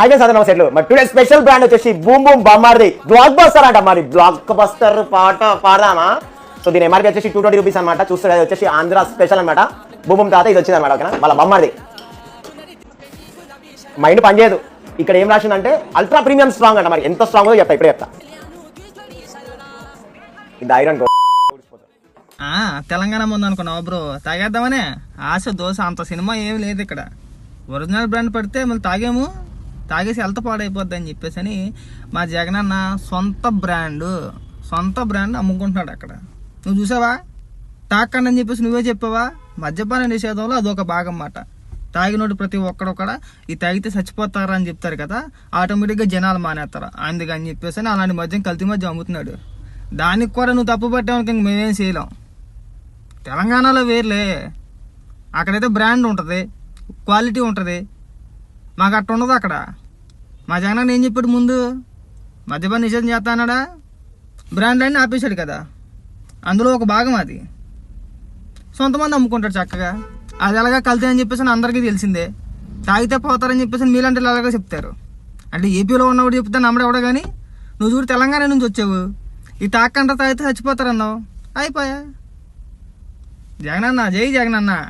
Highway సాధన సెట్లు. మరి టుడే స్పెషల్ బ్రాండ్ వచ్చేసి బూమ్ బూమ్ బొమ్మారిది. బ్లాక్ బస్టర్ అంట మరి. బ్లాక్ బస్టర్ పాట పాడదామా? సో దీని ఎంఆర్పీ వచ్చేసి టూ ట్వంటీ రూపీస్ అనమాట చూస్తే అది వచ్చేసి ఆంధ్ర స్పెషల్ అనమాట బూమ్ బూమ్ తాత ఇది వచ్చింది అనమాట ఓకేనా వాళ్ళ బొమ్మది మైండ్ పనిచేయదు ఇక్కడ ఏం రాసిందంటే అల్ట్రా ప్రీమియం స్ట్రాంగ్ అంట మరి. ఎంత స్ట్రాంగ్ చెప్తా ఇప్పుడే చెప్తా. ఇది ఐరన్ ఆ, తెలంగాణ ముందు అనుకున్నావు బ్రో. తాగేద్దామనే? ఆశ దోశ అంత సినిమా ఏమి లేదు ఇక్కడ. ఒరిజినల్ బ్రాండ్ పడితే మళ్ళీ తాగేము? తాగేసి హెల్త్ పాడైపోద్ది అని చెప్పేసి అని మా జగనన్న సొంత బ్రాండ్ సొంత బ్రాండ్ అమ్ముకుంటున్నాడు అక్కడ. నువ్వు చూసావా? తాకండి అని చెప్పేసి నువ్వే చెప్పావా? మద్యపాన నిషేధంలో అదొక భాగం మాట తాగినోడు ప్రతి ఒక్కడు ఈ తాగితే చచ్చిపోతారా అని చెప్తారు కదా ఆటోమేటిక్గా జనాలు మానేస్తారు. అందుకని చెప్పేసి అని అలాంటి మద్యం కల్తీ మధ్య అమ్ముతున్నాడు. దానికి కూడా నువ్వు తప్పు పట్టావు ఇంక మేమేం చేయలేం. తెలంగాణలో వేర్లే. అక్కడైతే బ్రాండ్ ఉంటుంది క్వాలిటీ ఉంటుంది. మాకు అట్ట ఉండదు అక్కడ. మా జగన్ ఏం చెప్పాడు ముందు? మద్యపాన నిషేధం చేస్తా అన్నాడా? బ్రాండ్ లైన్ ఆపేశాడు కదా. అందులో ఒక భాగం అది. సొంతమంది అమ్ముకుంటాడు చక్కగా. అది ఎలాగా కల్తీ అని చెప్పేసి అని అందరికీ తెలిసిందే. తాగితే పోతారని చెప్పేసి మీలాంటి అలాగే చెప్తారు? అంటే ఏపీలో ఉన్నవాడు చెప్తే నమ్మడెవడో కానీ నువ్వు చూడు తెలంగాణ నుంచి వచ్చావు. ఈ తాకంట తాగితే చచ్చిపోతారన్నావు. అయిపోయా. జగనన్న జై జగనన్న.